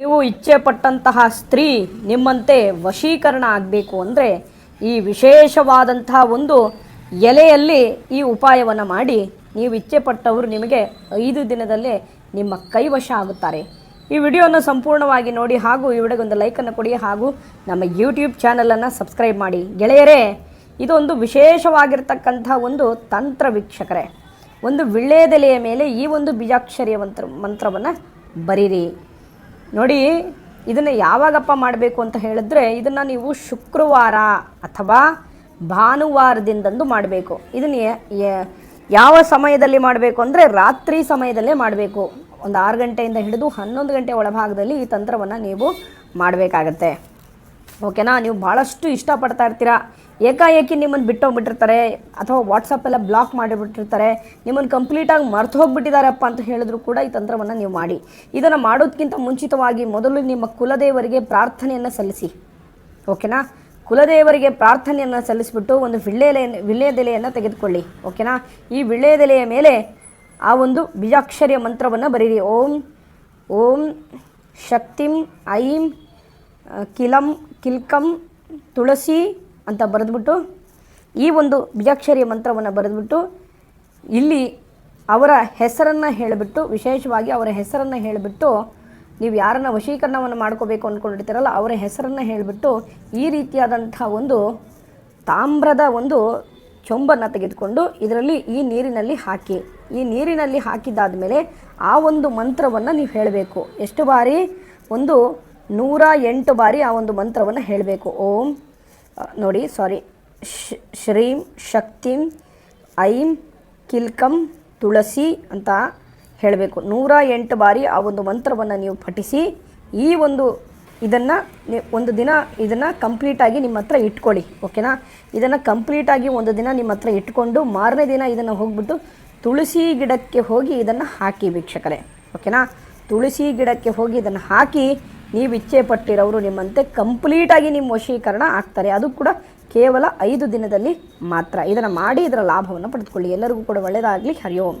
ನೀವು ಇಚ್ಛೆ ಪಟ್ಟಂತಹ ಸ್ತ್ರೀ ನಿಮ್ಮಂತೆ ವಶೀಕರಣ ಆಗಬೇಕು ಅಂದರೆ ಈ ವಿಶೇಷವಾದಂತಹ ಒಂದು ಎಲೆಯಲ್ಲಿ ಈ ಉಪಾಯವನ್ನು ಮಾಡಿ ನೀವು ಇಚ್ಛೆ ಪಟ್ಟವರು ನಿಮಗೆ ಐದು ದಿನದಲ್ಲೇ ನಿಮ್ಮ ಕೈವಶ ಆಗುತ್ತಾರೆ. ಈ ವಿಡಿಯೋನ ಸಂಪೂರ್ಣವಾಗಿ ನೋಡಿ ಹಾಗೂ ಈ ವಿಡಿಯೋಗೆ ಒಂದು ಲೈಕನ್ನು ಕೊಡಿ ಹಾಗೂ ನಮ್ಮ ಯೂಟ್ಯೂಬ್ ಚಾನಲನ್ನು ಸಬ್ಸ್ಕ್ರೈಬ್ ಮಾಡಿ. ಗೆಳೆಯರೇ, ಇದೊಂದು ವಿಶೇಷವಾಗಿರ್ತಕ್ಕಂಥ ಒಂದು ತಂತ್ರ ವೀಕ್ಷಕರೇ. ಒಂದು ವಿಳ್ಳೆದೆಲೆಯ ಮೇಲೆ ಈ ಒಂದು ಬೀಜಾಕ್ಷರಿಯ ಮಂತ್ರ ಮಂತ್ರವನ್ನು ಬರೀರಿ. ನೋಡಿ, ಇದನ್ನು ಯಾವಾಗಪ್ಪ ಮಾಡಬೇಕು ಅಂತ ಹೇಳಿದ್ರೆ ಇದನ್ನು ನೀವು ಶುಕ್ರವಾರ ಅಥವಾ ಭಾನುವಾರದಿಂದಂದು ಮಾಡಬೇಕು. ಇದನ್ನು ಯಾವ ಸಮಯದಲ್ಲಿ ಮಾಡಬೇಕು ಅಂದರೆ ರಾತ್ರಿ ಸಮಯದಲ್ಲೇ ಮಾಡಬೇಕು. ಒಂದು ಆರು ಗಂಟೆಯಿಂದ ಹಿಡಿದು ಹನ್ನೊಂದು ಗಂಟೆ ಒಳಭಾಗದಲ್ಲಿ ಈ ತಂತ್ರವನ್ನು ನೀವು ಮಾಡಬೇಕಾಗತ್ತೆ. ಓಕೆನಾ? ನೀವು ಭಾಳಷ್ಟು ಇಷ್ಟಪಡ್ತಾ ಇರ್ತೀರಾ? ಏಕಾಏಕಿ ನಿಮ್ಮನ್ನು ಬಿಟ್ಟೋಗ್ಬಿಟ್ಟಿರ್ತಾರೆ, ಅಥವಾ ವಾಟ್ಸಪ್ಪೆಲ್ಲ ಬ್ಲಾಕ್ ಮಾಡಿಬಿಟ್ಟಿರ್ತಾರೆ ನಿಮ್ಮನ್ನು ಕಂಪ್ಲೀಟಾಗಿ ಮರ್ತು ಹೋಗ್ಬಿಟ್ಟಿದ್ದಾರಪ್ಪ ಅಂತ ಹೇಳಿದ್ರು ಕೂಡ ಈ ತಂತ್ರವನ್ನು ನೀವು ಮಾಡಿ. ಇದನ್ನು ಮಾಡೋದಕ್ಕಿಂತ ಮುಂಚಿತವಾಗಿ ಮೊದಲು ನಿಮ್ಮ ಕುಲದೇವರಿಗೆ ಪ್ರಾರ್ಥನೆಯನ್ನು ಸಲ್ಲಿಸಿ. ಓಕೆನಾ? ಕುಲದೇವರಿಗೆ ಪ್ರಾರ್ಥನೆಯನ್ನು ಸಲ್ಲಿಸಿಬಿಟ್ಟು ಒಂದು ವಿಳ್ಳೆಲೆ ವಿಳ್ಳೆದೆಲೆಯನ್ನು ತೆಗೆದುಕೊಳ್ಳಿ. ಓಕೆನಾ? ಈ ವಿಳ್ಳೆದೆಲೆಯ ಮೇಲೆ ಆ ಒಂದು ಬೀಜಾಕ್ಷರ್ಯ ಮಂತ್ರವನ್ನು ಬರೀರಿ. ಓಂ ಓಂ, ಶಕ್ತಿಂ, ಐಂ ಕಿಲಂ ಕಿಲ್ಕಂ, ತುಳಸಿ ಅಂತ ಬರೆದ್ಬಿಟ್ಟು, ಈ ಒಂದು ಬಿಜಾಕ್ಷರಿಯ ಮಂತ್ರವನ್ನು ಬರೆದ್ಬಿಟ್ಟು, ಇಲ್ಲಿ ಅವರ ಹೆಸರನ್ನು ಹೇಳಿಬಿಟ್ಟು, ವಿಶೇಷವಾಗಿ ಅವರ ಹೆಸರನ್ನು ಹೇಳಿಬಿಟ್ಟು, ನೀವು ಯಾರನ್ನು ವಶೀಕರಣವನ್ನು ಮಾಡ್ಕೋಬೇಕು ಅಂದ್ಕೊಂಡಿರ್ತೀರಲ್ಲ ಅವರ ಹೆಸರನ್ನು ಹೇಳಿಬಿಟ್ಟು, ಈ ರೀತಿಯಾದಂಥ ಒಂದು ತಾಮ್ರದ ಒಂದು ಚೊಂಬನ್ನು ತೆಗೆದುಕೊಂಡು, ಇದರಲ್ಲಿ ಈ ನೀರಿನಲ್ಲಿ ಹಾಕಿ, ಈ ನೀರಿನಲ್ಲಿ ಹಾಕಿದ್ದಾದ ಮೇಲೆ ಆ ಒಂದು ಮಂತ್ರವನ್ನು ನೀವು ಹೇಳಬೇಕು. ಎಷ್ಟು ಬಾರಿ? ಒಂದು ನೂರ ಎಂಟು ಬಾರಿ ಆ ಒಂದು ಮಂತ್ರವನ್ನು ಹೇಳಬೇಕು. ಓಂ ನೋಡಿ ಸಾರಿ ಶ್ರೀಂ, ಶಕ್ತಿಂ, ಐಂ, ಕಿಲ್ಕಂ, ತುಳಸಿ ಅಂತ ಹೇಳಬೇಕು. ನೂರ ಎಂಟು ಬಾರಿ ಆ ಒಂದು ಮಂತ್ರವನ್ನು ನೀವು ಪಠಿಸಿ, ಈ ಒಂದು ಇದನ್ನು ಒಂದು ದಿನ ಇದನ್ನು ಕಂಪ್ಲೀಟಾಗಿ ನಿಮ್ಮ ಹತ್ರ ಇಟ್ಕೊಳ್ಳಿ, ಓಕೆನಾ? ಇದನ್ನು ಕಂಪ್ಲೀಟಾಗಿ ಒಂದು ದಿನ ನಿಮ್ಮ ಹತ್ರ ಇಟ್ಕೊಂಡು, ಮಾರನೇ ದಿನ ಇದನ್ನು ಹೋಗ್ಬಿಟ್ಟು ತುಳಸಿ ಗಿಡಕ್ಕೆ ಹೋಗಿ ಇದನ್ನು ಹಾಕಿ, ವೀಕ್ಷಕರೇ, ಓಕೆನಾ? ತುಳಸಿ ಗಿಡಕ್ಕೆ ಹೋಗಿ ಇದನ್ನು ಹಾಕಿ ನೀವು ಇಚ್ಛೆ ಪಟ್ಟಿರೋರು ನಿಮ್ಮಂತೆ ಕಂಪ್ಲೀಟಾಗಿ ನಿಮ್ಮ ವಶೀಕರಣ ಆಗ್ತಾರೆ. ಅದು ಕೂಡ ಕೇವಲ ಐದು ದಿನದಲ್ಲಿ ಮಾತ್ರ. ಇದನ್ನು ಮಾಡಿ ಇದರ ಲಾಭವನ್ನು ಪಡೆದುಕೊಳ್ಳಿ. ಎಲ್ಲರಿಗೂ ಕೂಡ ಒಳ್ಳೆಯದಾಗಲಿ ಹರಿ ಓಂ.